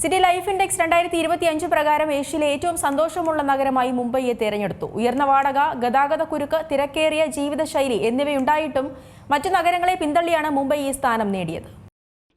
City life index രണ്ടായിരത്തി ഇരുപത്തി അഞ്ച് പ്രകാരം ഏഷ്യയിലെ ഏറ്റവും സന്തോഷമുള്ള നഗരമായി മുംബൈയെ തിരഞ്ഞെടുത്തു. ഉയർന്ന വാടക ഗതാഗത കുരുക്ക് തിരക്കേറിയ ജീവിതശൈലി എന്നിവയുണ്ടായിട്ടും മറ്റു നഗരങ്ങളെ പിന്തള്ളിയാണ് മുംബൈ ഈ സ്ഥാനം നേടിയത്.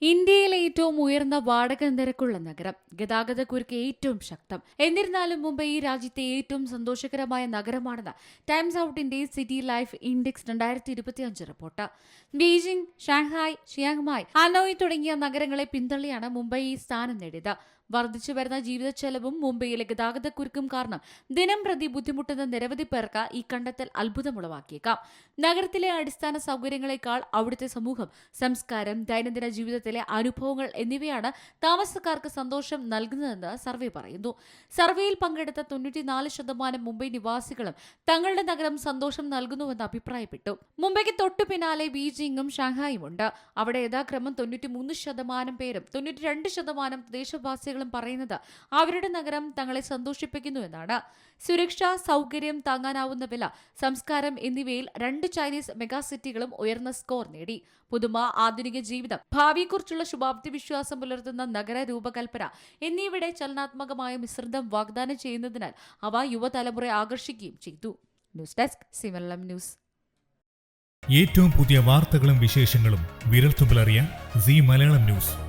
ഇന്ത്യയിലെ ഏറ്റവും ഉയർന്ന വാടക നിരക്കുള്ള നഗരം ഗതാഗത കുരുക്ക് ഏറ്റവും ശക്തം. എന്നിരുന്നാലും മുംബൈ ഈ രാജ്യത്തെ ഏറ്റവും സന്തോഷകരമായ നഗരമാണെന്ന് ടൈംസ് ഔട്ടിന്റെ സിറ്റി ലൈഫ് ഇൻഡെക്സ് രണ്ടായിരത്തി ഇരുപത്തിയഞ്ച് report. Beijing Shanghai Chiang Mai Hanoi തുടങ്ങിയ നഗരങ്ങളെ പിന്തള്ളിയാണ് മുംബൈ ഈ സ്ഥാനം നേടിയത്. വർദ്ധിച്ചു വരുന്ന ജീവിത ചെലവും മുംബൈയിലെ ഗതാഗത കുരുക്കും കാരണം ദിനം പ്രതി ബുദ്ധിമുട്ടുന്ന നിരവധി പേർക്ക് ഈ കണ്ടെത്തൽ അത്ഭുതമുളവാക്കിയേക്കാം. നഗരത്തിലെ അടിസ്ഥാന സൗകര്യങ്ങളെക്കാൾ അവിടുത്തെ സമൂഹം സംസ്കാരം ദൈനംദിന ജീവിതത്തിലെ അനുഭവങ്ങൾ എന്നിവയാണ് താമസക്കാർക്ക് സന്തോഷം നൽകുന്നതെന്ന് സർവേ പറയുന്നു. സർവേയിൽ പങ്കെടുത്ത തൊണ്ണൂറ്റിനാല് ശതമാനം മുംബൈ നിവാസികളും തങ്ങളുടെ നഗരം സന്തോഷം നൽകുന്നുവെന്ന് അഭിപ്രായപ്പെട്ടു. മുംബൈക്ക് തൊട്ടു പിന്നാലെ ബീജിംഗും ഷാങ്ഹായും ഉണ്ട് അവിടെ യഥാക്രമം തൊണ്ണൂറ്റിമൂന്ന് ശതമാനം പേരും തൊണ്ണൂറ്റി രണ്ട് ശതമാനം ദേശവാസികളും പറയുന്നത് അവരുടെ നഗരം തങ്ങളെ സന്തോഷിപ്പിക്കുന്നു എന്നാണ്. സുരക്ഷ സൗകര്യം താങ്ങാനാവുന്ന വില സംസ്കാരം എന്നിവയിൽ രണ്ട് ചൈനീസ് മെഗാ സിറ്റികളും ഉയർന്ന സ്കോർ നേടി. പുതുമ ആധുനിക ജീവിതം ഭാവിയെക്കുറിച്ചുള്ള ശുഭാപ്തി വിശ്വാസം പുലർത്തുന്ന നഗര രൂപകൽപ്പന എന്നിവയുടെ ചലനാത്മകമായ മിശ്രിതം വാഗ്ദാനം ചെയ്യുന്നതിനാൽ അവ യുവതലമുറയെ ആകർഷിക്കുകയും ചെയ്തു. ന്യൂസ് ഡെസ്ക് സിമലം ന്യൂസ്. ഏറ്റവും പുതിയ വാർത്തകളും വിശേഷങ്ങളും വിരൽത്തുമ്പിലറിയാൻ സി മലയാളം ന്യൂസ്.